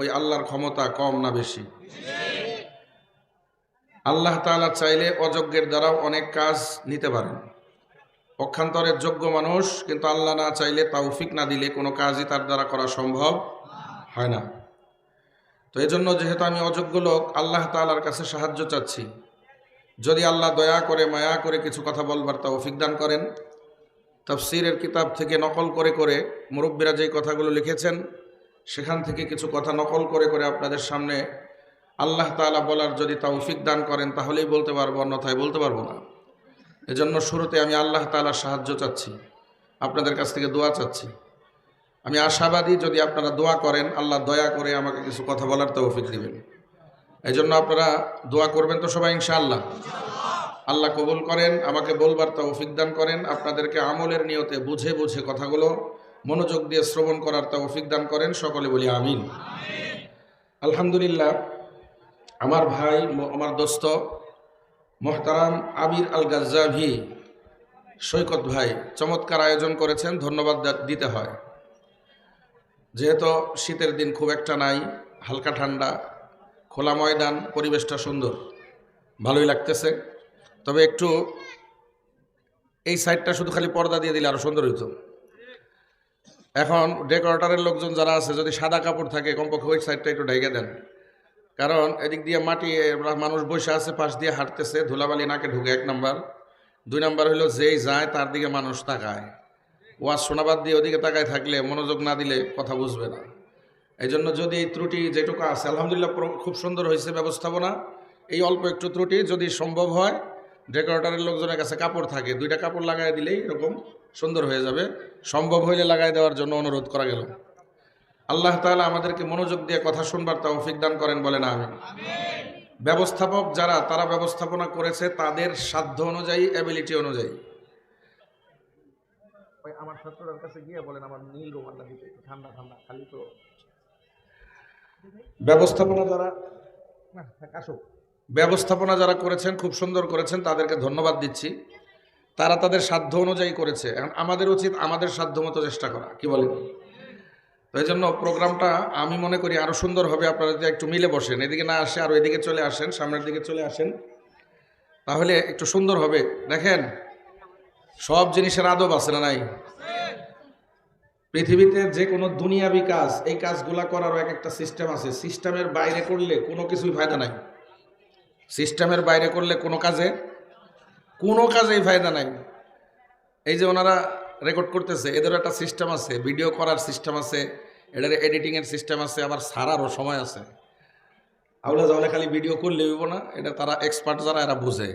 ওই আল্লাহর ক্ষমতা কম না বেশি? আল্লাহ তাআলা চাইলে অযোগ্যের দ্বারাও অনেক কাজ নিতে পারেন। পক্ষান্তরের যোগ্য মানুষ, কিন্তু আল্লাহ না চাইলে তৌফিক না দিলে কোনো কাজই তার দ্বারা করা সম্ভব হয় না। তো এজন্য যেহেতু আমি অযোগ্য লোক, আল্লাহ তালার কাছে সাহায্য চাচ্ছি। যদি আল্লাহ দয়া করে, মায়া করে কিছু কথা বলবার তৌফিক দান করেন। তফসিরের কিতাব থেকে নকল করে করে মুরব্বীরা যেই কথাগুলো লিখেছেন সেখান থেকে কিছু কথা নকল করে করে আপনাদের সামনে আল্লাহ তাআলা বলার যদি তৌফিক দান করেন, তাহলেই বলতে পারব, অন্যথায় বলতে পারব না। এজন্য শুরুতে আমি আল্লাহ তাআলার সাহায্য চাচ্ছি, আপনাদের কাছ থেকে দোয়া চাচ্ছি। আমি আশাবাদী যদি আপনারা দোয়া করেন, আল্লাহ দয়া করে আমাকে কিছু কথা বলার তৌফিক দিবেন। এই জন্য আপনারা দোয়া করবেন তো সবাই, ইনশাআল্লাহ। আল্লাহ কবুল করেন, আমাকে বলবার তৌফিক দান করেন। আপনাদেরকে আমলের নিয়তে বুঝে বুঝে কথাগুলো মনোযোগ দিয়ে শ্রবণ করার তৌফিক দান করেন, সকলে বলি আমিন। আলহামদুলিল্লাহ, আমার ভাই আমার দোস্ত, মোহতারাম আবির আল গাজ্জাভি সৈকত ভাই, চমৎকার আয়োজন করেছেন, ধন্যবাদ দিতে হয়। যেহেতু শীতের দিন খুব একটা নাই, হালকা ঠান্ডা, খোলা ময়দান, পরিবেশটা সুন্দর, ভালোই লাগতেছে। তবে একটু এই সাইডটা শুধু খালি পর্দা দিয়ে দিলে আরও সুন্দর হইতো। এখন ডেকোরেটরের লোকজন যারা আছে, যদি সাদা কাপড় থাকে, কমপক্ষে ওই সাইডটা একটু ঢেকে দেন। কারণ এদিক দিয়ে মাটি মানুষ বসে আছে, পাশ দিয়ে হাঁটতেছে, ধুলাবালি নাকে ঢুকে এক নাম্বার। দুই নাম্বার হলো যেই যায়, তার দিকে মানুষ তাকায়। ওয়াজ শোনাবাদ দিয়ে ওদিকে তাকায় থাকলে, মনোযোগ না দিলে কথা বুঝবে না। এই জন্য যদি এই ত্রুটি যেটুকু আছে, আলহামদুলিল্লাহ খুব সুন্দর হয়েছে ব্যবস্থাপনা। এই অল্প একটু ত্রুটি যদি সম্ভব হয়, ডেকোরেটরের লোকজনের কাছে কাপড় থাকে, দুইটা কাপড় লাগাই দিলেই এরকম সুন্দর হয়ে যাবে। সম্ভব হইলে লাগাই দেওয়ার জন্য অনুরোধ করা গেল। আল্লাহ তাআলা আমাদেরকে মনোযোগ দিয়ে কথা শুনবার তৌফিক দান করেন বলে না আমি ব্যবস্থাপক যারা তারা ব্যবস্থাপনা করেছে তাদের সাধ্য অনুযায়ী অ্যাবিলিটি অনুযায়ী। ওই আমার ছাত্রদের কাছে গিয়ে বলেন আমার নীল দিতে ঠান্ডা ঠান্ডা খালি তো। ব্যবস্থাপনা যারা ব্যবস্থাপনা যারা করেছেন খুব সুন্দর করেছেন তাদেরকে ধন্যবাদ দিচ্ছি। তারা তাদের সাধ্য অনুযায়ী করেছে। এখন আমাদের উচিত আমাদের সাধ্য মতো চেষ্টা করা, কি বলেন? তো এই জন্য প্রোগ্রামটা আমি মনে করি আরও সুন্দর হবে, আপনারা যদি একটু মিলে বসেন, এদিকে না আসে, আরও এদিকে চলে আসেন, সামনের দিকে চলে আসেন, তাহলে একটু সুন্দর হবে। দেখেন, সব জিনিসের আদব আছে না নাই? পৃথিবীতে যে কোনো দুনিয়াবি কাজ, এই কাজগুলা করারও এক একটা সিস্টেম আছে। সিস্টেমের বাইরে করলে কোনো কিছুই ফায়দা নাই। সিস্টেমের বাইরে করলে কোনো কাজে কোনো কাজেই ফায়দা নাই। এই যে ওনারা রেকর্ড করতেছে, এদেরও একটা সিস্টেম আছে ভিডিও করার সিস্টেম আছে এদের এডিটিংয়ের সিস্টেম আছে, আবার সারারও সময় আছে। আউলা জাউলা খালি ভিডিও করলে হইব না, এটা তারা এক্সপার্ট যারা, এরা বুঝে।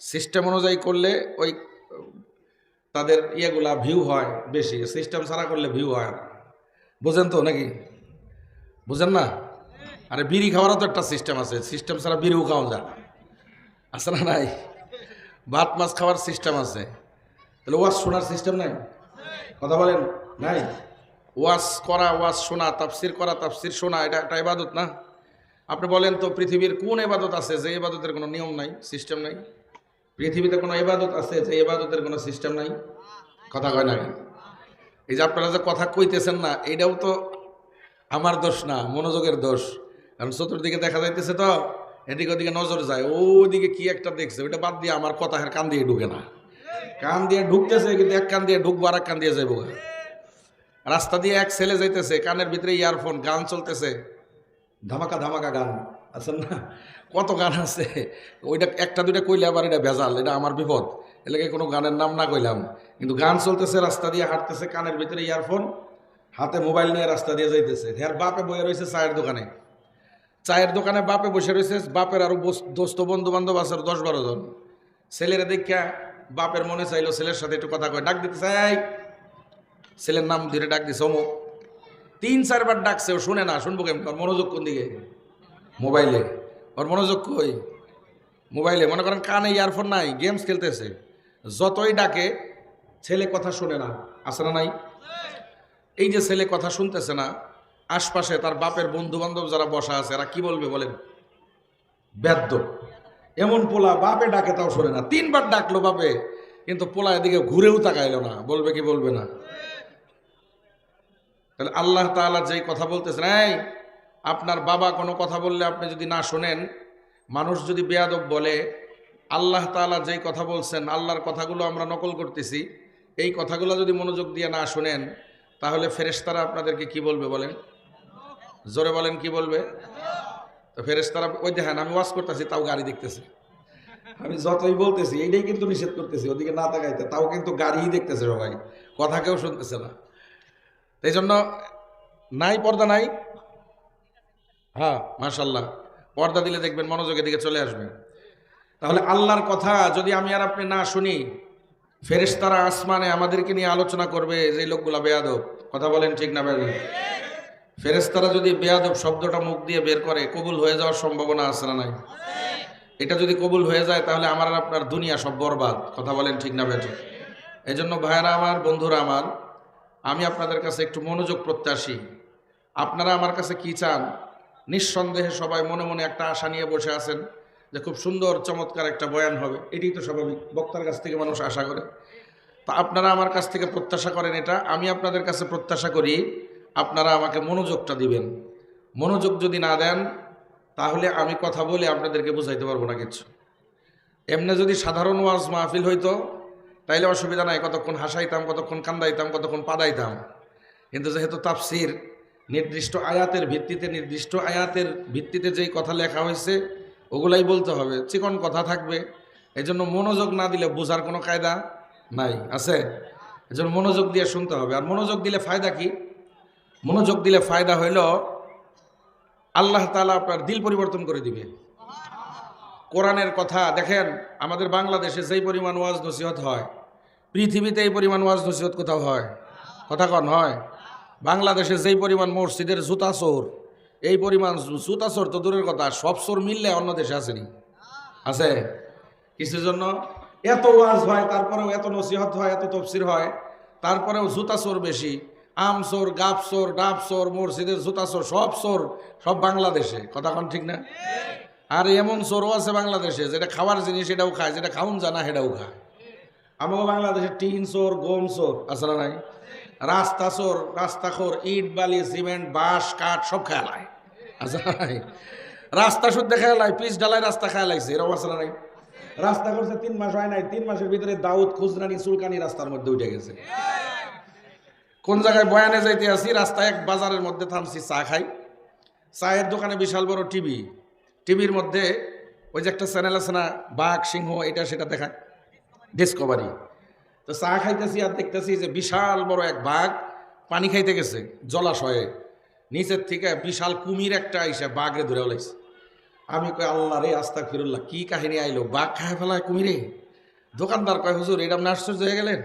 সিস্টেম অনুযায়ী করলে ওই, তাদের ইয়েগুলা ভিউ হয় বেশি সিস্টেম ছাড়া করলে ভিউ হয় না। বুঝেন তো নাকি? বুঝেন না? আরে বিড়ি খাওয়ারও তো একটা সিস্টেম আছে সিস্টেম ছাড়া বিড়িও খাওয়া যায় আছে না নাই? ভাত, মাছ খাওয়ার সিস্টেম আছে। তাহলে ওয়াজ শোনার সিস্টেম নাই? কথা বলেন, নাই? ওয়াজ করা, ওয়াজ শোনা, তাফসির করা, তাফসির শোনা, এটা একটা ইবাদত না? আপনি বলেন তো, পৃথিবীর কোন ইবাদত আছে যে ইবাদতের কোনো নিয়ম নাই সিস্টেম নাই? পৃথিবীতে কোনো ইবাদত আছে যে ইবাদতের কোনো সিস্টেম নাই? কথা কয় না এই যে আপনারা যে কথা কইতেছেন না এটাও তো আমার দোষ না, মনোযোগের দোষ। কারণ চতুর্দিকে দেখা যাইতেছে তো এদিকে ওদিকে নজর যায়, ওদিকে কি একটা দেখছে? ওইটা বাদ দিয়ে আমার কথা কান দিয়ে ঢুকে না। কান দিয়ে ঢুকতেছে, কিন্তু এক কান দিয়ে ঢুকবো আর এক কান দিয়ে যাইব রাস্তা দিয়ে এক ছেলে যাইতেছে, কানের ভিতরে ইয়ারফোন গান চলতেছে। ধামাকা ধামাকা গান, আছেন না? কত গান আছে? ওইটা একটা দুইটা কইলে আবার এটা ভেজাল, এটা আমার বিপদ। এলাকে কোনো গানের নাম না কইলাম। কিন্তু গান চলতেছে, রাস্তা দিয়ে হাঁটতেছে, কানের ভিতরে ইয়ারফোন হাতে মোবাইল নিয়ে রাস্তা দিয়ে যাইতেছে। হ্যার বাপে বয়ে রয়েছে চায়ের দোকানে। চায়ের দোকানে বাপে বসে রয়েছে, বাপের আরও বস- দোস্ত বন্ধু বান্ধব আছে দশ বারো জন। ছেলেরা দেখা বাপের মনে চাইলো, ছেলের সাথে একটু কথা কয়, ডাক দিতে চাই ছেলের নাম ধরে ডাক দিছে, অমুক। তিন, চারবার ডাকছে, ও শুনে না, শুনব কেমন? ওর মনোযোগ কোন দিকে? মোবাইলে। ওর মনোযোগ কই? মোবাইলে, মনে করেন কানে ইয়ারফোন নাই, গেমস খেলতেছে। যতই ডাকে, ছেলে কথা শুনে না আসে না নাই? এই যে ছেলে কথা শুনতেছে না আশপাশে তার বাপের বন্ধু বান্ধব যারা বসা আছে, এরা কি বলবে বলেন? বেদ্য। এমন পোলা বাপে ডাকে তাও শোনে না। তিনবার ডাকলো বাপে, কিন্তু পোলা এদিকে ঘুরেও তাকাইলো না। বলবে কি বলবে না? তাহলে আল্লাহ তাআলা যেই কথা বলতেছেন, এই, আপনার বাবা কোনো কথা বললে আপনি যদি না শোনেন, মানুষ যদি বেয়াদব বলে, আল্লাহ তাআলা যেই কথা বলছেন, আল্লাহর কথাগুলো আমরা নকল করতেছি, এই কথাগুলো যদি মনোযোগ দিয়ে না শোনেন, তাহলে ফেরেশতারা আপনাদেরকে কি বলবে বলেন? জোরে বলেন, কি বলবে? তো ফেরেশতারা ওই দেখেন, আমি ওয়াশ করতেছি, তাও গাড়ি দেখতেছে। আমি যতই বলতেছি, এইটাই কিন্তু নিষেধ করতেছি, ওদিকে না তাকাইতে, তাও কিন্তু গাড়িই দেখতেছে সবাই, কথা কেউ শুনতেছে না। এই জন্য নাই পর্দা নাই? হ্যাঁ মাশাল্লাহ পর্দা দিলে দেখবেন মনোযোগের দিকে চলে আসবে। তাহলে আল্লাহর কথা যদি আমি আর আপনি না শুনি, ফেরেশতারা আসমানে আমাদেরকে নিয়ে আলোচনা করবে, যে লোকগুলা বেয়াদব, কথা বলেন ঠিক না বেয়াদব ফেরেশতারা যদি বেয়াদব শব্দটা মুখ দিয়ে বের করে, কবুল হয়ে যাওয়ার সম্ভাবনা আছে না নাই? এটা যদি কবুল হয়ে যায়, তাহলে আমার আর আপনার দুনিয়া সব বরবাদ। কথা বলেন ঠিক না বেঠিক? এই জন্য ভাইয়েরা আমার, বন্ধুরা আমার, আমি আপনাদের কাছে একটু মনোযোগ প্রত্যাশী। আপনারা আমার কাছে কি চান? নিঃসন্দেহে সবাই মনে মনে একটা আশা নিয়ে বসে আছেন যে খুব সুন্দর, চমৎকার একটা বয়ান হবে। এটাই তো স্বাভাবিক। বক্তার কাছ থেকে মানুষ আশা করে। তা আপনারা আমার কাছ থেকে প্রত্যাশা করেন এটা। আমি আপনাদের কাছে প্রত্যাশা করি আপনারা আমাকে মনোযোগটা দিবেন। মনোযোগ যদি না দেন, তাহলে আমি কথা বলে আপনাদেরকে বুঝাইতে পারব না কিছু। এমনি যদি সাধারণ ওয়াজ মাহফিল হইতো, তাইলে অসুবিধা নাই, কতক্ষণ হাসাইতাম, কতক্ষণ কান্দাইতাম, কতক্ষণ পাদাইতাম। কিন্তু যেহেতু তাফসির, নির্দিষ্ট আয়াতের ভিত্তিতে, নির্দিষ্ট আয়াতের ভিত্তিতে যেই কথা লেখা হয়েছে, ওগুলাই বলতে হবে। চিকন কথা থাকবে। এজন্য মনোযোগ না দিলে বোঝার কোনো কায়দা নাই, আছে? এজন্য মনোযোগ দিয়ে শুনতে হবে। আর মনোযোগ দিলে ফায়দা কি? মনোযোগ দিলে ফায়দা হইল, আল্লাহ তালা আপনার দিল পরিবর্তন করে দিবে। কোরআনের কথা দেখেন, আমাদের বাংলাদেশে যেই পরিমাণ ওয়াজ নসিহত হয়, পৃথিবীতে এই পরিমাণ ওয়াজ নসিহত কোথাও হয়? কথা কন, হয়? বাংলাদেশে যেই পরিমাণ মসজিদের জুতা চোর, এই পরিমাণ জু- জুতা চোর তো দূরের কথা, সব চোর মিললে অন্য দেশে আসেনি। আছে? কিছুর জন্য? এত ওয়াজ হয়, তারপরেও এত নসিহত হয়, এত তফসির হয়, তারপরেও জুতা চোর বেশি। আম চোর গাপ চোর ডাব চোর মসজিদের জুতা চোর সব সোর, সব বাংলাদেশে। কথা কন ঠিক না? আর এমন সোরও আছে বাংলাদেশে, যেটা খাওয়ার জিনিস সেটাও খায়, যেটা খাউন জানা সেটাও খায়। আমাকে বাংলাদেশে টিন সোর, গম চোর আসলে নাই? রাস্তা চোর রাস্তাখোর ইট, বালি, সিমেন্ট, বাঁশ, কাঠ, সব খেলায় আসলে নাই? রাস্তা শুদ্ধ খেলায় পিচ ডালায় রাস্তা খেলাইছে এরকম আসলে নাই? রাস্তা করছে তিন মাস হয় নাই, তিন মাসের ভিতরে দাউদ, খুজরানি চুলকানি রাস্তার মধ্যে উঠে গেছে। কোন জায়গায় বয়ানে যাইতে আসি, রাস্তায় এক বাজারের মধ্যে থামছি, চা খাই। চায়ের দোকানে বিশাল বড় টিভি। টিভির মধ্যে ওই যে একটা চ্যানেল আছে না, বাঘ, সিংহ, এটা সেটা দেখায়। ডিসকভারি তো চা খাইতেছি আর দেখতেছি যে বিশাল বড় এক বাঘ পানি খাইতে গেছে, জলাশয়ে। নিচের থেকে বিশাল কুমির একটা আইসে বাঘরে ধরে ওলাইছে। আমি কই, আল্লাহ রে আস্তা ফিরুল্লাহ কি কাহিনী আইলো? বাঘ খায় ফেলায় কুমিরে? দোকানদার কয়, হুজুর, এটা আপনি আশ্চর্য হয়ে গেলেন?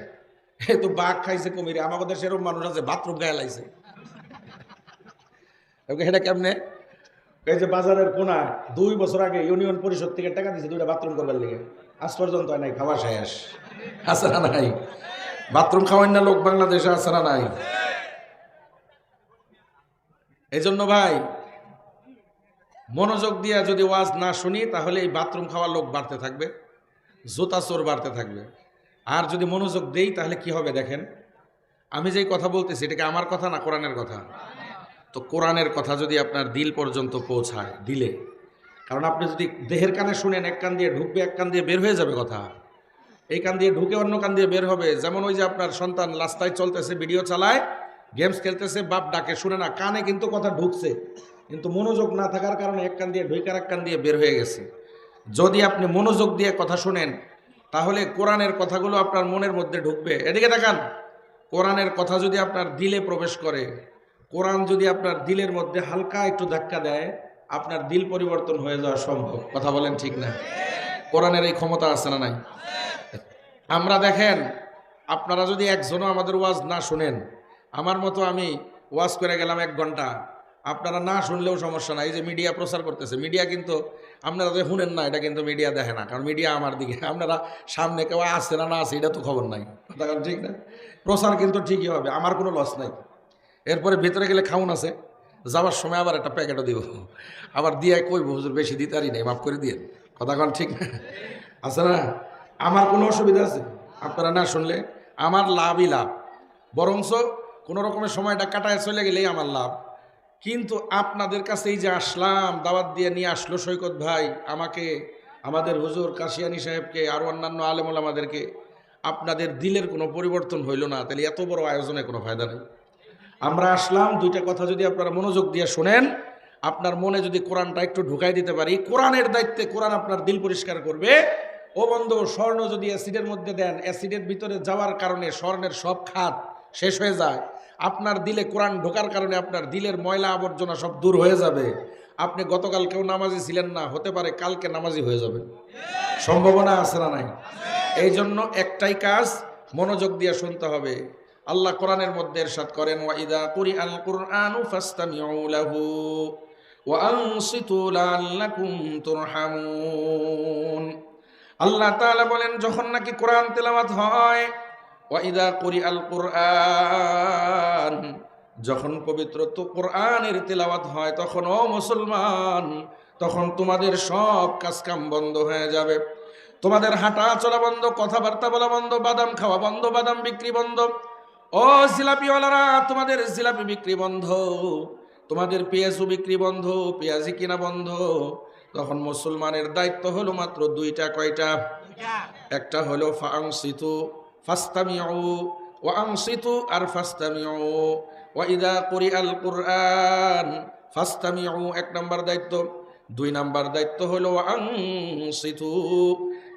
তো বাঘ খাইছে কুমিরে আমাদের সেরকম মানুষ আছে, বাথরুম গায়ে লাইছে এটা কেমনে? এই যে বাজারের কোনা, দুই বছর আগে ইউনিয়ন পরিষদ থেকে টাকা দিয়েছে দুইটা বাথরুম করবার লেগে। আজ পর্যন্ত নাই, খাওয়া শেষ। না নাই? বাথরুম খাওয়াই না লোক বাংলাদেশে না নাই? এই জন্য ভাই, মনোযোগ দিয়ে যদি ওয়াজ না শুনি, তাহলে এই বাথরুম খাওয়ার লোক বাড়তে থাকবে, জুতা চোর বাড়তে থাকবে। আর যদি মনোযোগ দেই, তাহলে কি হবে দেখেন? আমি যেই কথা বলতেছি, এটা কি আমার কথা না কোরআনের কথা? তো কোরআনের কথা যদি আপনার দিল পর্যন্ত পৌঁছায়, দিলে। কারণ আপনি যদি দেহের কানে শুনেন, এক কান দিয়ে ঢুকবে, এক কান দিয়ে বের হয়ে যাবে কথা। এই কান দিয়ে ঢুকে অন্য কান দিয়ে বের হবে। যেমন ওই যে আপনার সন্তান রাস্তায় চলতেছে, ভিডিও চালায়, গেমস খেলতেছে, বাপ ডাকে, শুনে না, কানে কিন্তু কথা ঢুকছে। কিন্তু মনোযোগ না থাকার কারণে এক কান দিয়ে ঢুকে আর এক কান দিয়ে বের হয়ে গেছে। যদি আপনি মনোযোগ দিয়ে কথা শুনেন তাহলে কোরআনের কথাগুলো আপনার মনের মধ্যে ঢুকবে। এদিকে দেখান। কোরআনের কথা যদি আপনার দিলে প্রবেশ করে, কোরআন যদি আপনার দিলের মধ্যে হালকা একটু ধাক্কা দেয়, আপনার দিল পরিবর্তন হয়ে যাওয়া সম্ভব। কথা বলেন ঠিক না? কোরআনের এই ক্ষমতা আছে না নাই? আমরা দেখেন, আপনারা যদি একজনও আমাদের ওয়াজ না শুনেন, আমার মতো আমি ওয়াজ করে গেলাম এক ঘণ্টা, আপনারা না শুনলেও সমস্যা নাই। এই যে মিডিয়া প্রচার করতেছে, মিডিয়া কিন্তু আপনারা যে শুনেন না, এটা কিন্তু মিডিয়া দেখে না, কারণ মিডিয়া আমার দিকে। আপনারা সামনে কেউ আসছে না না আছে এটা তো খবর নাই। কারণ ঠিক না? প্রচার কিন্তু ঠিকই হবে, আমার কোনো লস নাই। এরপরে ভিতরে গেলে খাউন আছে, যাওয়ার সময় আবার একটা প্যাকেটও দিব। আবার দিয়ে কইব, হুজুর, বেশি দিতারই নেই, মাফ করে দিয়ে কথা কন ঠিক না? আছে না? আমার কোনো অসুবিধা আছে? আপনারা না শুনলে আমার লাভই লাভ। বরঞ্চ কোনো রকমের সময়টা কাটায় চলে গেলেই আমার লাভ। কিন্তু আপনাদের কাছে এই যে আসলাম, দাওয়াত দিয়ে নিয়ে আসলো সৈকত ভাই, আমাকে, আমাদের হুজুর কাশিয়ানি সাহেবকে আরও অন্যান্য আলেমুল আমাদেরকে, আপনাদের দিলের কোনো পরিবর্তন হইল না। তাহলে এত বড় আয়োজনে কোনো ফায়দা নেই। আমরা আসলাম, দুইটা কথা যদি আপনারা মনোযোগ দিয়ে শোনেন, আপনার মনে যদি কোরআনটা একটু ঢুকাই দিতে পারি, কোরআনের দায়িত্বে কোরআন আপনার দিল পরিষ্কার করবে। ও বন্ধু, স্বর্ণ যদি অ্যাসিডের মধ্যে দেন, অ্যাসিডের ভিতরে যাওয়ার কারণে স্বর্ণের সব খাত শেষ হয়ে যায়। আপনার দিলে কোরআন ঢোকার কারণে আপনার দিলের ময়লা আবর্জনা সব দূর হয়ে যাবে। আপনি গতকাল কেউ নামাজি ছিলেন না, হতে পারে কালকে নামাজি হয়ে যাবেন। সম্ভাবনা আছে না নাই? এই জন্য একটাই কাজ, মনোযোগ দিয়ে শুনতে হবে। আল্লাহ কোরআনের মধ্যে এরশাদ করেন ওয়াইদা কুরি আল কুরআনু ফাস্তামিউ লাহু ওয়া লাআল্লাকুম তুরহামুন। আল্লাহ তাআলা বলেন, যখন নাকি কোরআন তেলাওয়াত হয় ওয়াইদা কুরি আল কুরআন যখন পবিত্র তো কোরআনের তেলাওয়াত হয় তখন ও মুসলমান তখন তোমাদের সব কাজকাম বন্ধ হয়ে যাবে। তোমাদের হাঁটা চলা বন্ধ কথাবার্তা বলা বন্ধ বাদাম খাওয়া বন্ধ বাদাম বিক্রি বন্ধ। ও জিলাপিওয়ালারা তোমাদের জিলাপি বিক্রি বন্ধ তোমাদের পেঁয়াজু বিক্রি বন্ধ পেঁয়াজি কিনা বন্ধ। তখন মুসলমানের দায়িত্ব হলো মাত্র দুইটা কয়টা? একটা হলো ফাংসিতু ফাস্তামিউ ওয়া আনসিতু আর ফাস্তামিউ। ওয়া ইদা কুরিআল কুরআন ফাস্তামিউ, এক নাম্বার দায়িত্ব। দুই নাম্বার দায়িত্ব হলো ওয়া আনসিতু।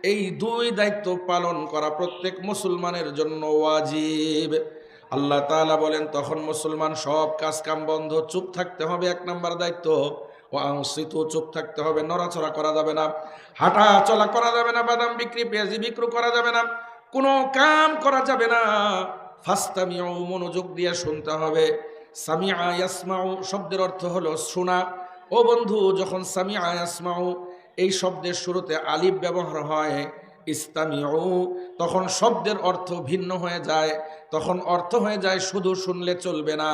এই দুই দায়িত্ব পালন করা প্রত্যেক মুসলমানের জন্য ওয়াজিব। আল্লাহ তাআলা বলেন, তখন মুসলমান সব কাজ কাম বন্ধ, চুপ থাকতে হবে। এক নাম্বার দায়িত্ব। ও আংশিত চুপ থাকতে হবে, নড়াচড়া করা যাবে না। হাঁটা চলা করা যাবে না, বাদাম বিক্রি, পেঁয়াজি বিক্রি করা যাবে না। কোনো কাম করা যাবে না। ফাস্তামিও মনোযোগ দিয়ে শুনতে হবে। সামিয়া ইয়াসমাউ, শব্দের অর্থ হলো শোনা। ও বন্ধু, যখন সামিয়া ইয়াসমাউ এই শব্দের শুরুতে আলিফ ব্যবহার হয়, ইস্তামিউ, তখন শব্দের অর্থ ভিন্ন হয়ে যায়। তখন অর্থ হয়ে যায় শুধু শুনলে চলবে না।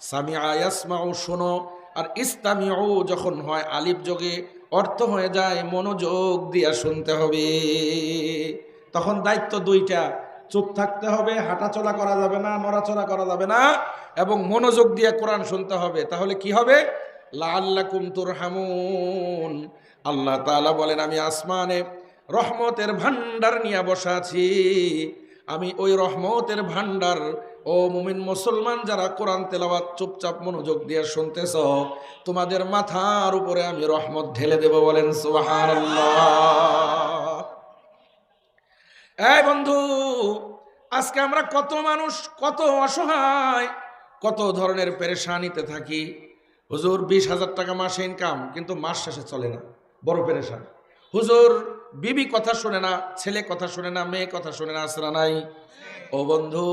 সামিয়া ইয়াসমাউ, শোনো। আর ইস্তামিউ যখন হয় আলিফ যোগে, অর্থ হয়ে যায় মনোযোগ দিয়া শুনতে হবে। তখন দায়িত্ব দুইটা, চুপ থাকতে হবে, হাঁটাচলা করা যাবে না, নড়াচড়া করা যাবে না, এবং মনোযোগ দিয়ে কোরআন শুনতে হবে। তাহলে কি হবে? লাল্লাকুম তুরহামুন। আল্লাহ তাআলা বলেন, আমি আসমানে রহমতের ভান্ডার নিয়ে বসা আছি। আমি ওই রহমতের ভান্ডার ও মুমিন মুসলমান যারা কোরআন তেলাওয়াত চুপচাপ মনোযোগ দিয়ে শুনতেছ, তোমাদের মাথার উপরে আমি রহমত ঢেলে দেব বলেন, সুবহানাল্লাহ। এই বন্ধু, আজকে আমরা কত মানুষ, কত অসহায়, কত ধরনের পেরেশানিতে থাকি। হুজুর, বিশ হাজার টাকা মাসে ইনকাম কিন্তু মাস শেষে চলে না। বড় পেরেশান। হুজুর, বিবি কথা শুনে না, ছেলে কথা শুনে না, মেয়ে কথা শুনে না আসরা নাই? ও বন্ধু,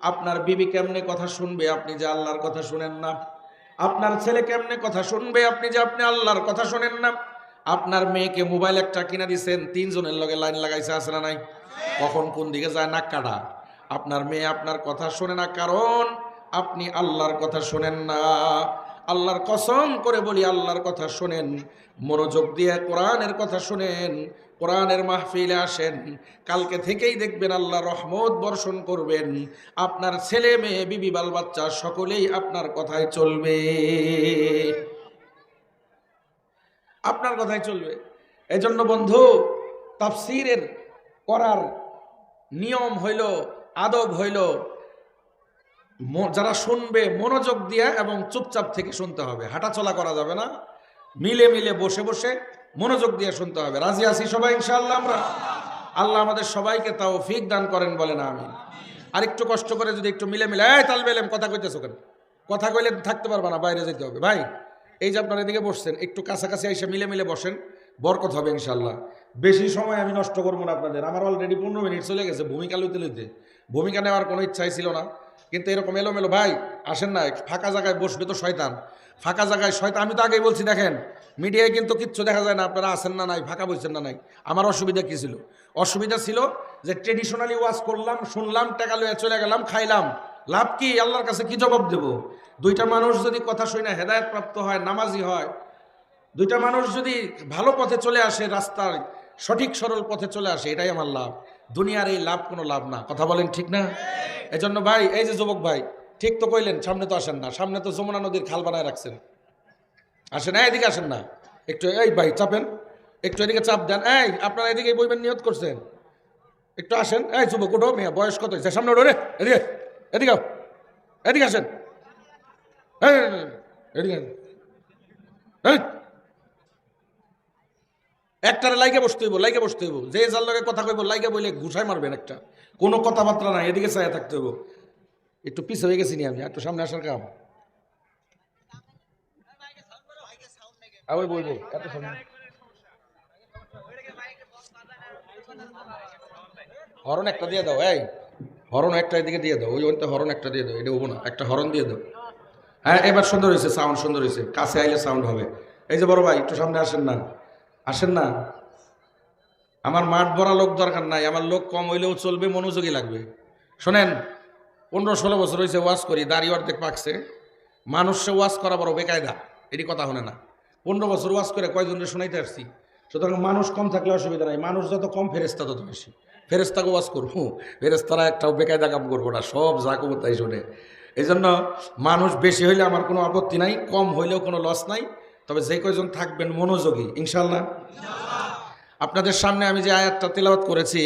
আপনার বিবি কেমনে কথা শুনবে আপনি যে আল্লাহর কথা শুনেন না? আপনার ছেলে কেমনে কথা শুনবে আপনি যে আপনি আল্লাহর কথা শুনেন না? আপনার মেয়েকে মোবাইল একটা কিনা দিচ্ছেন তিনজনের লগে লাইন লাগাইছে না নাই? কখন কোন দিকে যায় নাক কাটা? আপনার মেয়ে আপনার কথা শোনে না, কারণ আপনি আল্লাহর কথা শোনেন না। আল্লাহর কসম করে বলি, আল্লাহর কথা শোনেন, মনোযোগ দিয়ে কোরআনের কথা শোনেন, কোরআনের মাহফিলে আসেন, কালকে থেকেই দেখবেন আল্লাহ রহমত বর্ষণ করবেন। আপনার ছেলে মেয়ে, বিবি, বাল বাচ্চা, সকলেই আপনার কথায় চলবে। আপনার কথাই চলবে। এজন্য বন্ধু, তাফসিরের করার নিয়ম হইল, আদব হইল যারা শুনবে, মনোযোগ দিয়ে এবং চুপচাপ থেকে শুনতে হবে। হাঁটাচলা করা যাবে না। মিলে মিলে বসে বসে মনোযোগ দিয়ে শুনতে হবে। রাজি আছি সবাই, ইনশাআল্লাহ আমরা? আল্লাহ আমাদের সবাইকে তাও ফিক দান করেন বলে না আমি আর একটু কষ্ট করে যদি একটু মিলে মিলে, এই তাল বেলেম কথা কইতেছো কেন? কথা কইলে থাকতে পারবা না, বাইরে যেতে হবে। ভাই এই যে আপনারা এদিকে বসছেন, একটু কাছাকাছি এসে মিলে মিলে বসেন, বরকত হবে ইনশাল্লাহ বেশি সময় আমি নষ্ট করব না আপনাদের। আমার অলরেডি পনেরো মিনিট চলে গেছে ভূমিকা লইতে লইতে। ভূমিকা নেওয়ার কোনো ইচ্ছাই ছিল না। কিন্তু এরকম এলোমেলো, ভাই, আসেন না ফাঁকা জায়গায় বসবে তো শয়তান। ফাঁকা জায়গায় শয়তান, আমি তো আগেই বলছি, দেখেন, মিডিয়ায় কিন্তু কিচ্ছু দেখা যায় না, আপনারা আসেন না নাই, ফাঁকা বলছেন না নাই। আমার অসুবিধা কী ছিল? অসুবিধা ছিল যে ট্রেডিশনালি ওয়াজ করলাম, শুনলাম, টাকা লইয়া চলে গেলাম, খাইলাম। লাভ কি? আল্লাহর কাছে কি জবাব দেব? দুইটা মানুষ যদি কথা শুনে হেদায়ত প্রাপ্ত হয়, নামাজি হয়, দুইটা মানুষ যদি ভালো পথে চলে আসে রাস্তার সঠিক সরল পথে চলে আসে, এটাই আমার লাভ। দুনিয়ার এই লাভ কোনো লাভ না। কথা বলেন ঠিক না? এজন্য ভাই, এই যে যুবক ভাই, ঠিক তো কইলেন, সামনে তো আসেন না। সামনে তো যমুনা নদীর খাল বানায় রাখছেন। আসেন এদিকে আসেন না। একটু, এই ভাই, চাপেন। একটু এদিকে চাপ দেন। এই, আপনারা এদিকে বইবেন, নিয়ত করছেন। একটু আসেন। এই যুবক, ওঠো, মেয়ে, বয়স কত সামনে ওঠো রে, এদিকে। এদিকে এদিকে আসেন। এদিকে। একটারে লাইকে বসতে হইব, লাইকে বসতে হইব। যে যার লগে কথা কইব, লাইকে বইলে ঘুষাই মারবেন একটা। কোনো কথাবার্তা নাই, এদিকে চাইয়া থাকতে হইব। একটু পিছে হয়ে গেছি নি আমি একটু সামনে আসার কাম। বলব এত সামনে। হরন একটা দিয়ে দাও, এই। হরন একটা এদিকে দিয়ে দাও, ওই ওইটা হরন একটা দিয়ে দাও, এটা হব না, একটা হরন দিয়ে দাও। হ্যাঁ এবার সুন্দর হয়েছে সাউন্ড সুন্দর হয়েছে, কাছে আইলে সাউন্ড হবে। এই যে বড় ভাই, একটু সামনে আসেন না আসেন না। আমার মাঠ ভরা লোক দরকার নাই, আমার লোক কম হইলেও চলবে, মনোযোগী লাগবে। শোনেন, পনেরো ষোলো বছর হয়েছে ওয়াজ করি, দাড়ি অর্ধেক পাকছে। মানুষে ওয়াজ করা বড় বেকায়দা, এটি কথা হনে না। পনেরো বছর ওয়াজ করে কয়জনকে শোনাইতে আসছি? সুতরাং মানুষ কম থাকলে অসুবিধা নাই, মানুষ যত কম ফেরেস্তা তত বেশি। ফেরেস্তাকে ওয়াজ করব। ফেরেস্তারা একটাও বেকায়দা কাম করব না, সব যা কমো তাই শোনে। এই জন্য মানুষ বেশি হইলে আমার কোনো আপত্তি নাই, কম হইলেও কোনো লস নাই। তবে যে কয়জন থাকবেন মনোযোগী ইনশাল্লাহ আপনাদের সামনে আমি যে আয়াতটা তেলাওয়াত করেছি,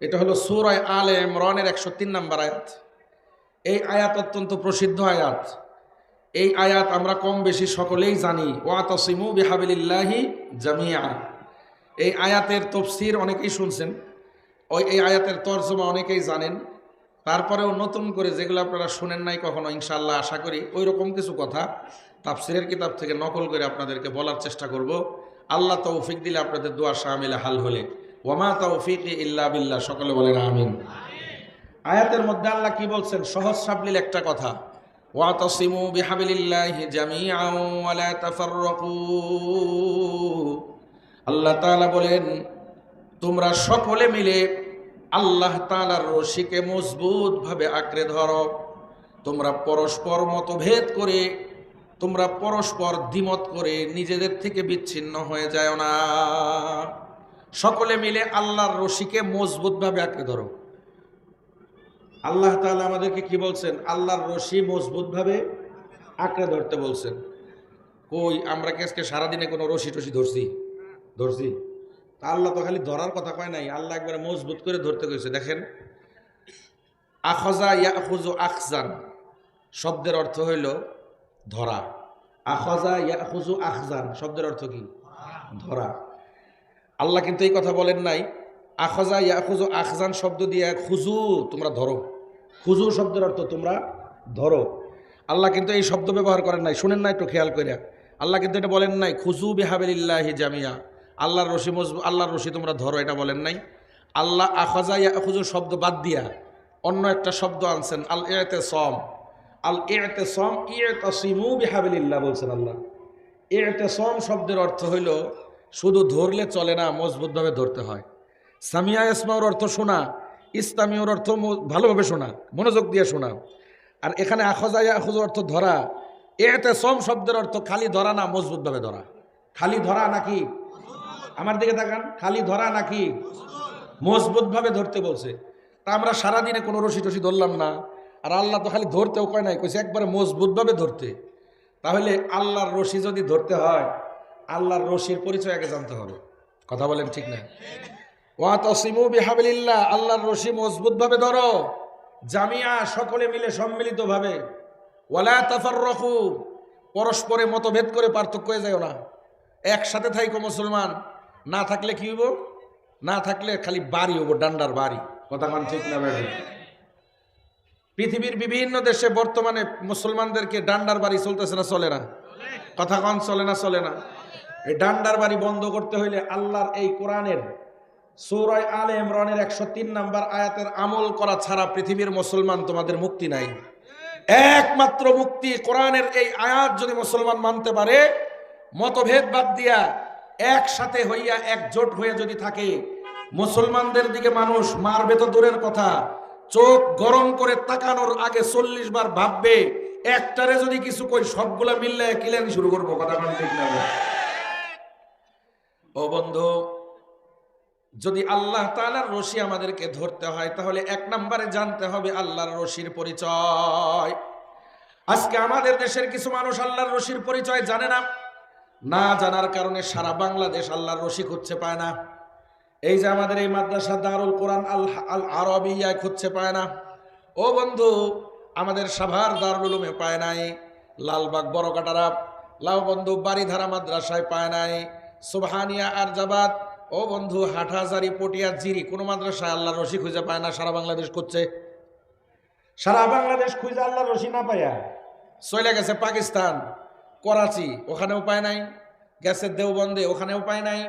এটা হলো সুরায় আলে ইমরানের একশো তিন নম্বর আয়াত। এই আয়াত অত্যন্ত প্রসিদ্ধ আয়াত। এই আয়াত আমরা কম বেশি সকলেই জানি ওয়াতসিমু বিহাবিলিল্লাহি জামিয়া এই আয়াতের তফসির অনেকেই শুনছেন। ওই এই আয়াতের তর্জমা অনেকেই জানেন। তারপরেও নতুন করে যেগুলো আপনারা শুনেন নাই কখনো ইনশাল্লাহ আশা করি ওই রকম কিছু কথা তাফসিরের কিতাব থেকে নকল করে আপনাদেরকে বলার চেষ্টা করব। আল্লাহ তৌফিক দিলে আপনাদের দোয়া শামিলে হাল হলে। ওমা তৌফিক ইল্লা বিল্লাহ, সকলে বলেন আমিন। আয়াতের মধ্যে আল্লাহ কি বলছেন? সহজ সাবলীল একটা কথা। আল্লাহ তাআলা বলেন তোমরা সকলে মিলে আল্লাহ তাআলার রশিকে মজবুতভাবে আঁকড়ে ধরো। তোমরা পরস্পর মতভেদ করে, তোমরা পরস্পর দ্বিমত করে নিজেদের থেকে বিচ্ছিন্ন হয়ে যায় না। সকলে মিলে আল্লাহর রশিকে মজবুতভাবে আঁকড়ে ধরো। আল্লাহ তাআলা আমাদেরকে কি বলছেন? আল্লাহর রশি মজবুতভাবে আঁকড়ে ধরতে বলছেন। কই, আমরা কি আজকে সারাদিনে কোনো রশি টসি ধরছি? ধরছি? আল্লাহ তো খালি ধরার কথা কয় নাই, আল্লাহ একবারে মজবুত করে ধরতে কইছে। দেখেন, আখজা ইয়া ইয়াখুজু আখজান, শব্দের অর্থ হইল ধরা। আখজা ইয়া ইয়াখুজু আখজান, শব্দের অর্থ কি? ধরা। আল্লাহ কিন্তু এই কথা বলেন নাই, আখজা ইয়া ইয়াখুজু আখজান শব্দ দিয়ে খুজু তোমরা ধরো। খুজু শব্দের অর্থ তোমরা ধরো। আল্লাহ কিন্তু এই শব্দ ব্যবহার করেন নাই, শুনেন না একটু খেয়াল করে আল্লাহ কিন্তু এটা বলেন নাই, খুজু বিহাবিল্লাহি জামিয়া। আল্লাহর রশি মজবু আল্লাহর রশি তোমরা ধরো, এটা বলেন নাই। আল্লাহ আখজা ইয়াখুজু শব্দ বাদ দিয়া অন্য একটা শব্দ আনছেন আল এতে সম আল এতে সম ইয়তাসিমু বিহাবিল্লাহ বলছেন আল্লাহ। এতে সম শব্দের অর্থ হইল, শুধু ধরলে চলে না, মজবুতভাবে ধরতে হয়। সামিয়া ইসমাউর অর্থ শোনা ইসলামীয়র অর্থ ভালোভাবে শোনা, মনোযোগ দিয়ে শোনা। আর এখানে আখজ অর্থ ধরা এতে সম শব্দের অর্থ খালি ধরা না, মজবুতভাবে ধরা। খালি ধরা নাকি আমার দিকে তাকান, খালি ধরা নাকি? মজবুতভাবে ধরতে বলছে। তা আমরা সারাদিনে কোনো রশি টসি ধরলাম না। আর আল্লাহ তো খালি ধরতেও কয় নাই, কইছে একবারে মজবুতভাবে ধরতে। তাহলে আল্লাহর রশি যদি ধরতে হয়, আল্লাহর রশির পরিচয় আগে জানতে হবে। কথা বলেন ঠিক না? ওয়াতসিমু বিহাবিলিল্লাহ, আল্লাহর রশি মজবুতভাবে ধরো। জামিয়া সকলে মিলে সম্মিলিতভাবে। ওয়ালা তাফার তাফাররাকু, পরস্পরে মতভেদ করে পার্থক্য হয়ে যায় না। একসাথে থাইকো মুসলমান। না থাকলে কি হইব? না থাকলে খালি বাড়ি হব ডান্ডার বাড়ি। কথা ঠিক না ভাই পৃথিবীর বিভিন্ন দেশে বর্তমানে মুসলমানদেরকে ডান্ডার বাড়ি চলতেছে না, চলে না? কথা কন, চলে না চলে না? এই ডান্ডার বাড়ি বন্ধ করতে হইলে আল্লাহর এই কোরআনের সৌরয় আলে ইমরানের একশো তিন নাম্বার আয়াতের আমল করা ছাড়া পৃথিবীর মুসলমান তোমাদের মুক্তি নাই। একমাত্র মুক্তি কোরআনের এই আয়াত যদি মুসলমান মানতে পারে, মতভেদ বাদ দিয়া একসাথে হইয়া একজোট হয়ে যদি থাকে, মুসলমানদের দিকে মানুষ মারবে তো দূরের কথা, চোখ গরম করে তাকানোর আগে চল্লিশ বার ভাববে, একটারে যদি কিছু কই, সবগুলা মিললে কিলেন শুরু করব, কথা কোন ঠিক না ও বন্ধু, যদি আল্লাহ তাআলার রশি আমাদেরকে ধরতে হয়, তাহলে এক নম্বরে জানতে হবে আল্লাহর রশির পরিচয়। আজকে আমাদের দেশের কিছু মানুষ আল্লাহর রশির পরিচয় জানে না। না জানার কারণে সারা বাংলাদেশ আল্লাহর রশি খুঁজছে পায় না। এই যে আমাদের এই মাদ্রাসা দারুল কোরআন আল আল আরবিয়ায় খুঁজছে পায় না। ও বন্ধু, আমাদের সাভার দারুল পায় নাই, লালবাগ বড় কাটারা লাউ বন্ধু বাড়িধারা মাদ্রাসায় পায় নাই, সুবহানিয়া আর জাবাদ ও বন্ধু হাটহাজারি পটিয়া জিরি, কোন মাদ্রাসায় আল্লাহর রশি খুঁজে পায় না, সারা বাংলাদেশ খুঁজছে। সারা বাংলাদেশ খুঁজে আল্লাহর রশি না পায়া চলে গেছে পাকিস্তান। করাচি, ওখানেও পায় নাই। গেছে দেওবন্দে, ওখানেও পায় নাই।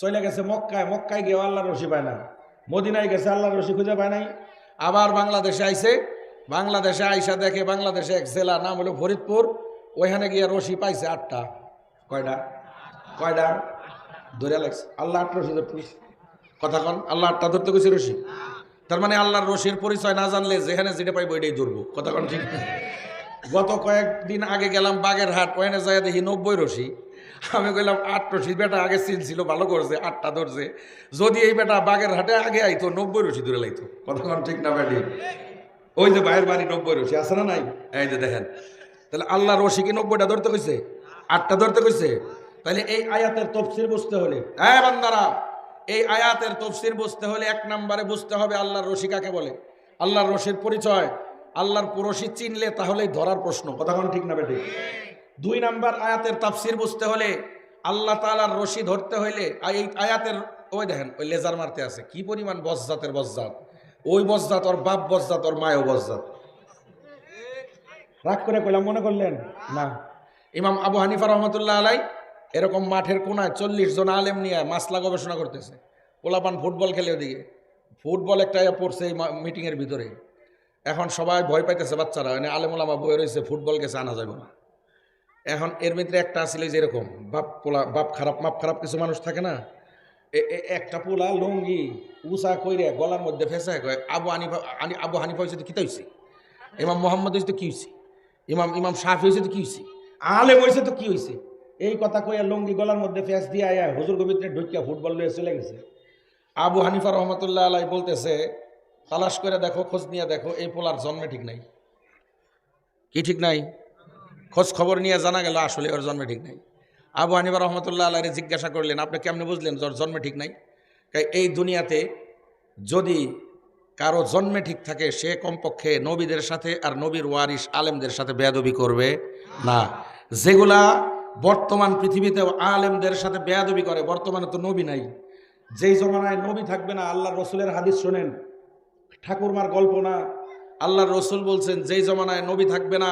চলে গেছে মক্কায় মক্কায় গিয়েও আল্লাহর রশি পায় না। মদিনায় গেছে আল্লাহর রশি খুঁজে পায় নাই। আবার বাংলাদেশে আইছে। বাংলাদেশে আইসা দেখে বাংলাদেশে এক জেলা নাম হলো ফরিদপুর। ওইখানে গিয়ে রশি পাইছে আটটা। কয়টা? কয়টা? ধরে লাগছে আল্লাহ আট রশি ধরতে কথা কন, আল্লাহ আটটা ধরতে গেছে রশি? তার মানে আল্লাহর রশির পরিচয় না জানলে যেখানে যেটা পাইবো এটাই ধরবো। কথা কন ঠিক? গত কয়েকদিন আগে গেলাম বাগেরহাট, ওখানে যাই দেখি নব্বই রশি। আমি কইলাম, আট রশি, বেটা আগে ছিল, ভালো করছে, আটটা ধরছে। যদি এই বেটা বাগেরহাটে আগে আইতো, নব্বই রশি ধরে লাইতো। কতক্ষণ ঠিক না বেটি ওই যে ভাইয়ের বাড়ি নব্বই রশি, আছে না নাই? এই যে দেখেন। তাহলে আল্লাহ রশি কি নব্বইটা ধরতে কইছে? আটটা ধরতে কইছে? তাহলে এই আয়াতের তফসির বুঝতে হলে হ্যাঁ বান্দারা, এই আয়াতের তফসির বুঝতে হলে এক নম্বরে বুঝতে হবে আল্লাহর রশি কাকে বলে? আল্লাহর রশির পরিচয়। আল্লাহর রশি চিনলে তাহলেই ধরার প্রশ্ন। কথা কোন ঠিক না বেটি দুই নাম্বার আয়াতের তাফসির বুঝতে হলে, আল্লাহ তাআলার রশি ধরতে হইলে এই আয়াতের, ওই দেখেন, ওই লেজার মারতে আছে। কি পরিমাণ বজ্জাতের বজ্জাত? ওই বজ্জাত ওর বাপ বজ্জাত, ওর মায়ও বজ্জাত। রাগ করে কইলাম, মনে করলেন? না। ইমাম আবু হানিফা রহমতুল্লাহ আলাই এরকম মাঠের কোনায় চল্লিশ জন আলেম নিয়ে মাসলা গবেষণা করতেছে। পোলাপান ফুটবল খেলে ওদিকে। ফুটবল একটা পড়ছে এই মিটিংয়ের ভিতরে। এখন সবাই ভয় পাইতেছে, বাচ্চারা মানে আলেমুলামা বয়ে রয়েছে ফুটবল গেছে, আনা যাবে না। এখন এর ভিতরে একটা ছিল যে এরকম, বাপ পোলা, বাপ খারাপ, মাপ খারাপ কিছু মানুষ থাকে না? একটা পোলা লুঙ্গি উষা কইরে গলার মধ্যে ফেসে কয়, আবু হানিফা আনি- আবু হানিফা হয়েছে তো কী হয়েছে ইমাম মোহাম্মদ হয়েছে তো কী হয়েছে ইমাম ইমাম শাফি হয়েছে তো কী হয়েছে আলেম হয়েছে তো কী হয়েছে এই কথা কইয়া লুঙ্গি গলার মধ্যে ফেস দিয়ে আয়া হুজুর গোবিন্দের ঢুকিয়া ফুটবল লয়ে চলে গেছে। আবু হানিফা রহমতুল্লাহ আলাই বলতেছে তালাশ করে দেখো, খোঁজ নিয়ে দেখো, এই পোলার জন্মে ঠিক নাই। কি ঠিক নাই? খোঁজ খবর নিয়ে জানা গেল আসলে ওর জন্মে ঠিক নাই। আবু হানিফা রহমতুল্লাহ আল্লাহরে জিজ্ঞাসা করলেন, আপনি কেমনে বুঝলেন ওর জন্মে ঠিক নাই? কাই এই দুনিয়াতে যদি কারও জন্মে ঠিক থাকে, সে কমপক্ষে নবীদের সাথে আর নবীর ওয়ারিস আলেমদের সাথে বেয়াদবি করবে না। যেগুলা বর্তমান পৃথিবীতে আলেমদের সাথে বেয়াদবি করে, বর্তমানে তো নবী নাই। যেই জমানায় নবী থাকবে না আল্লাহ রসুলের হাদিস শোনেন। ঠাকুরমার গল্প না। আল্লাহর রসুল বলছেন, যেই জমানায় নবী থাকবে না,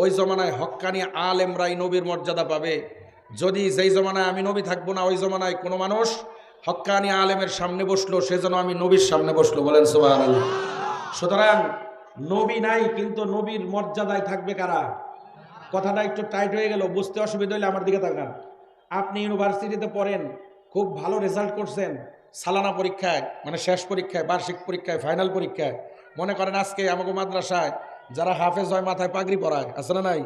ওই জমানায় হক্কানি আলেমরাই নবীর মর্যাদা পাবে। যদি যেই জমানায় আমি নবী থাকব না, ওই জমানায় কোনো মানুষ হক্কানি আলেমের সামনে বসল সেজন্য আমি নবীর সামনে বসল। বলেন সোহান সুতরাং নবী নাই, কিন্তু নবীর মর্যাদায় থাকবে কারা? কথাটা একটু টাইট হয়ে গেল, বুঝতে অসুবিধা হলে আমার দিকে তাকান। আপনি ইউনিভার্সিটিতে পড়েন, খুব ভালো রেজাল্ট করছেন। সালানা পরীক্ষায় মানে শেষ পরীক্ষায়, বার্ষিক পরীক্ষায় ফাইনাল পরীক্ষায়, মনে করেন আজকে আমাকে মাদ্রাসায় যারা হাফেজ হয় মাথায় পাগড়ি পরায়, আছে না নাই?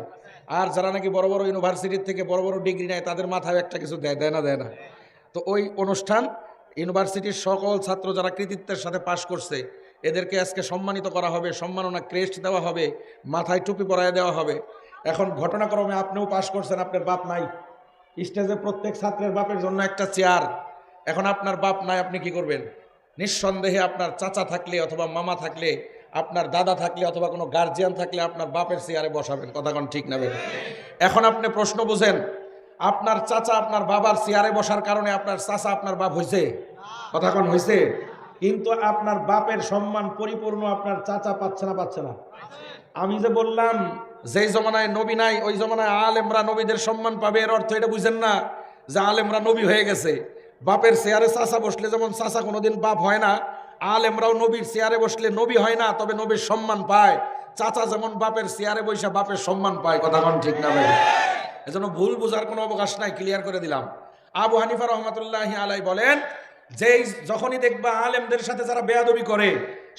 আর যারা নাকি বড় বড় ইউনিভার্সিটির থেকে বড় বড় ডিগ্রি নেয়, তাদের মাথায় একটা কিছু দেয় দেয় না দেয় না। তো ওই অনুষ্ঠান ইউনিভার্সিটির সকল ছাত্র যারা কৃতিত্বের সাথে পাশ করছে, এদেরকে আজকে সম্মানিত করা হবে, সম্মাননা ক্রেস্ট দেওয়া হবে, মাথায় টুপি পরায় দেওয়া হবে। এখন ঘটনাক্রমে আপনিও পাশ করছেন, আপনার বাপ নাই। স্টেজে প্রত্যেক ছাত্রের বাপের জন্য একটা চেয়ার এখন আপনার বাপ নাই, আপনি কি করবেন? নিঃসন্দেহে আপনার চাচা থাকলে অথবা মামা থাকলে, আপনার দাদা থাকলে অথবা কোনো গার্জিয়ান থাকলে আপনার বাপের চেয়ারে বসাবেন। কথা কোন ঠিক না এখন আপনি প্রশ্ন বুঝেন, আপনার চাচা আপনার বাবার চেয়ারে বসার কারণে আপনার চাচা আপনার বাপ হয়েছে কথা কোন হয়েছে কিন্তু আপনার বাপের সম্মান পরিপূর্ণ আপনার চাচা পাচ্ছে না পাচ্ছে না। আমি যে বললাম, যেই জমানায় নবী নাই, ওই জমানায় আলেমরা নবীদের সম্মান পাবে, এর অর্থ এটা বুঝেন না, যে আলেমরা নবী হয়ে গেছে। বাপের চেয়ারে চাচা বসলে যেমন চাচা কোনোদিন বাপ হয় না, আলেমরাও নবীর চেয়ারে বসলে নবী হয় না, তবে নবীর সম্মান পায়। চাচা যেমন বাপের চেয়ারে বৈশা বাপের সম্মান পায়, কথা কোন ঠিক না ভাই? এজন্য ভুল বোঝার কোনো অবকাশ নাই ক্লিয়ার করে দিলাম। আবু হানিফা রহমতুল্লাহ আলাই বলেন, যেই যখনই দেখবা আলেমদের সাথে যারা বেয়াদবি করে,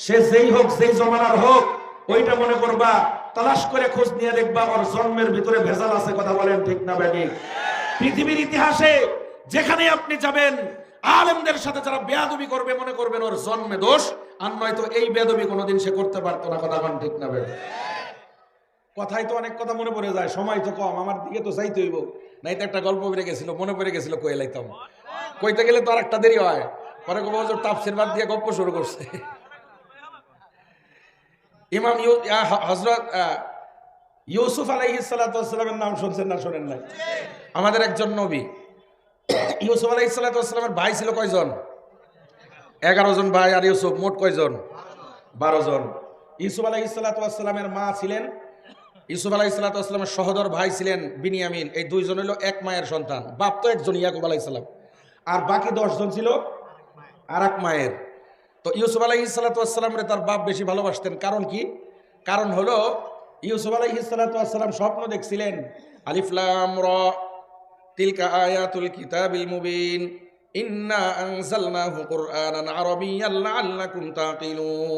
সে যেই হোক, যেই জমানার হোক, ওইটা মনে করবা, তালাশ করে খোঁজ নিয়ে দেখবা ওর জন্মের ভিতরে ভেজাল আছে, কথা বলেন ঠিক না ব্যাটি পৃথিবীর ইতিহাসে যেখানে আপনি যাবেন, আলেমদের সাথে যারা বেয়াদবি করবে মনে করবেন ওর জন্মে দোষ, আর নয়তো এই বেয়াদবি কোনোদিন সে করতে পারতো না, কথা কোন ঠিক না কথাই তো অনেক কথা মনে পড়ে যায়, সময় তো কম, আমার দিকে তো চাইতে হইব। নাই তো একটা গল্প বেড়ে গেছিল, মনে পড়ে গেছিল কয়ে লাইতাম কইতে গেলে তো আর একটা দেরি হয়। পরে কব তাফসির বাদ দিয়ে গল্প শুরু করছে। ইমাম হজরত ইউসুফ আলাইহিস সালামের নাম শুনছেন না শোনেন নাই? আমাদের একজন নবী। ইউসুফ আলাইহিস সালামের ভাই ছিল কয়জন? এগারো জন ভাই আর ইউসুফ মোট কয়জন? বারো জন। ইউসুফ আলাইহিস সালামের মা ছিলেন, ইউসুফ আলাইহিস সালামের সহদর ভাই ছিলেন বিনিয়ামিন। এই দুইজন হলো এক মায়ের সন্তান, বাপ তো একজন, ইয়াকুব আলাইহিস সালাম। আর বাকি দশজন ছিল আর এক মায়ের। তো ইউসুফ আলাহি সালাতামের তার বাপ বেশি ভালোবাসতেন। কারণ কি? কারণ হলো ইউসুফ আলাহি সালাতাম স্বপ্ন দেখছিলেন আলিফলাম র تلك آيات الكتاب المبين. إنا أنزلناه قرآنا عربيا لعلكم تعقلون.